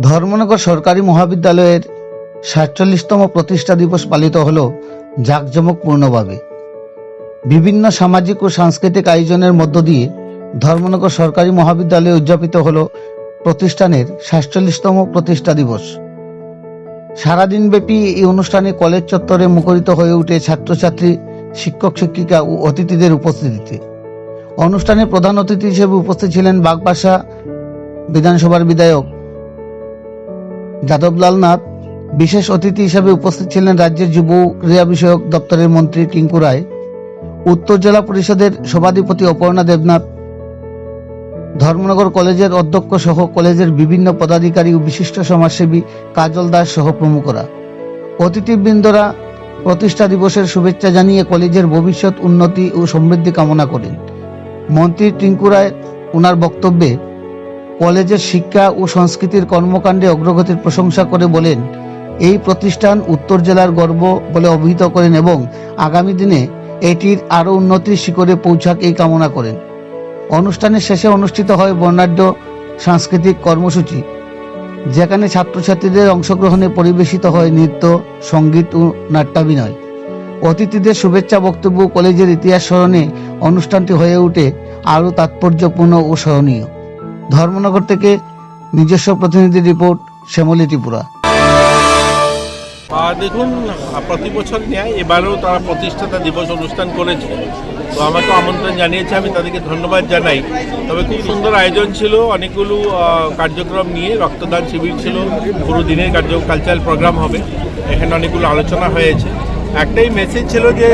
ধর্মনগর সরকারি মহাবিদ্যালয়ের সাতচল্লিশতম প্রতিষ্ঠা দিবস পালিত হল জাঁকজমকপূর্ণভাবে বিভিন্ন সামাজিক ও সাংস্কৃতিক আয়োজনের মধ্য দিয়ে ধর্মনগর সরকারি মহাবিদ্যালয়ে উদযাপিত হল প্রতিষ্ঠানের সাতচল্লিশতম প্রতিষ্ঠা দিবস। সারাদিনব্যাপী এই অনুষ্ঠানে কলেজ চত্বরে মুখরিত হয়ে উঠে ছাত্রছাত্রী, শিক্ষক, শিক্ষিকা ও অতিথিদের উপস্থিতিতে। অনুষ্ঠানে প্রধান অতিথি হিসেবে উপস্থিত ছিলেন বাগবাসা বিধানসভার বিধায়ক যাদবলাল নাথ বিশেষ অতিথি হিসেবে উপস্থিত ছিলেন রাজ্যের যুব ক্রীড়া বিষয়ক দপ্তরের মন্ত্রী টিঙ্কু রায়, উত্তর জেলা পরিষদের সভাধিপতি অপর্ণা দেবনাথ, ধর্মনগর কলেজের অধ্যক্ষ সহ কলেজের বিভিন্ন পদাধিকারী ও বিশিষ্ট সমাজসেবী কাজল দাস সহ প্রমুখরা। অতিথিবৃন্দরা প্রতিষ্ঠা দিবসের শুভেচ্ছা জানিয়ে কলেজের ভবিষ্যৎ উন্নতি ও সমৃদ্ধি কামনা করেন। মন্ত্রী টিঙ্কু রায় ওনার বক্তব্যে কলেজের শিক্ষা ও সংস্কৃতির কর্মকাণ্ডে অগ্রগতির প্রশংসা করে বলেন, এই প্রতিষ্ঠান উত্তর জেলার গর্ব বলে অভিহিত করেন এবং আগামী দিনে এটির আরও উন্নতির শিখরে পৌঁছাক এই কামনা করেন। অনুষ্ঠানের শেষে অনুষ্ঠিত হয় বর্ণাঢ্য সাংস্কৃতিক কর্মসূচি, যেখানে ছাত্রছাত্রীদের অংশগ্রহণে পরিবেশিত হয় নৃত্য, সংগীত ও নাট্যাভিনয়। অতিথিদের শুভেচ্ছা বক্তব্য কলেজের ইতিহাস স্মরণে অনুষ্ঠানটি হয়ে ওঠে আরও তাৎপর্যপূর্ণ ও স্মরণীয়। ধর্মনগর থেকে নিজস্ব প্রতিনিধি রিপোর্ট, শ্যামলী ত্রিপুরা। দেখুন প্রতি বছর নেয় এবারেও তারা প্রতিষ্ঠাতা দিবস অনুষ্ঠান করেছে। তো আমাকে আমন্ত্রণ জানিয়েছে, আমি তাদেরকে ধন্যবাদ জানাই। তবে খুব সুন্দর আয়োজন ছিল, অনেকগুলো কার্যক্রম নিয়ে রক্তদান শিবির ছিল। পুরো দিনের কার্য কালচারাল প্রোগ্রাম হবে। এখানে অনেকগুলো আলোচনা হয়েছে। একটাই মেসেজ ছিল যে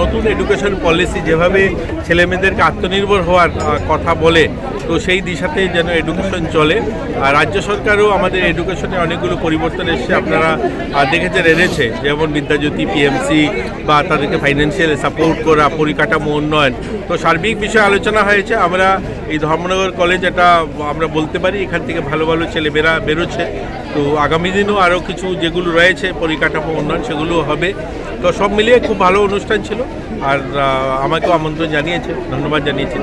নতুন এডুকেশন পলিসি যেভাবে ছেলেমেয়েদেরকে আত্মনির্ভর হওয়ার কথা বলে তো সেই দিশাতে যেন এডুকেশন চলে। আর রাজ্য সরকারও আমাদের এডুকেশনে অনেকগুলো পরিবর্তন এসছে, আপনারা দেখেছেন, এনেছে। যেমন বিদ্যাজ্যোতি পিএমসি বা তাদেরকে ফাইন্যান্সিয়াল সাপোর্ট করা, পরিকাঠামো উন্নয়ন। তো সার্বিক বিষয়ে আলোচনা হয়েছে, আমরা এই ধর্মনগর কলেজ এটা আমরা বলতে পারি, এখান থেকে ভালো ভালো ছেলে বেরা বেরোচ্ছে। তো আগামী দিনও আরও কিছু যেগুলো রয়েছে, পরিকাঠামো উন্নয়ন সেগুলো হবে। তো সব মিলিয়ে খুব ভালো অনুষ্ঠান ছিল। আর আমাকেও আমন্ত্রণ জানিয়েছে, ধন্যবাদ জানিয়েছি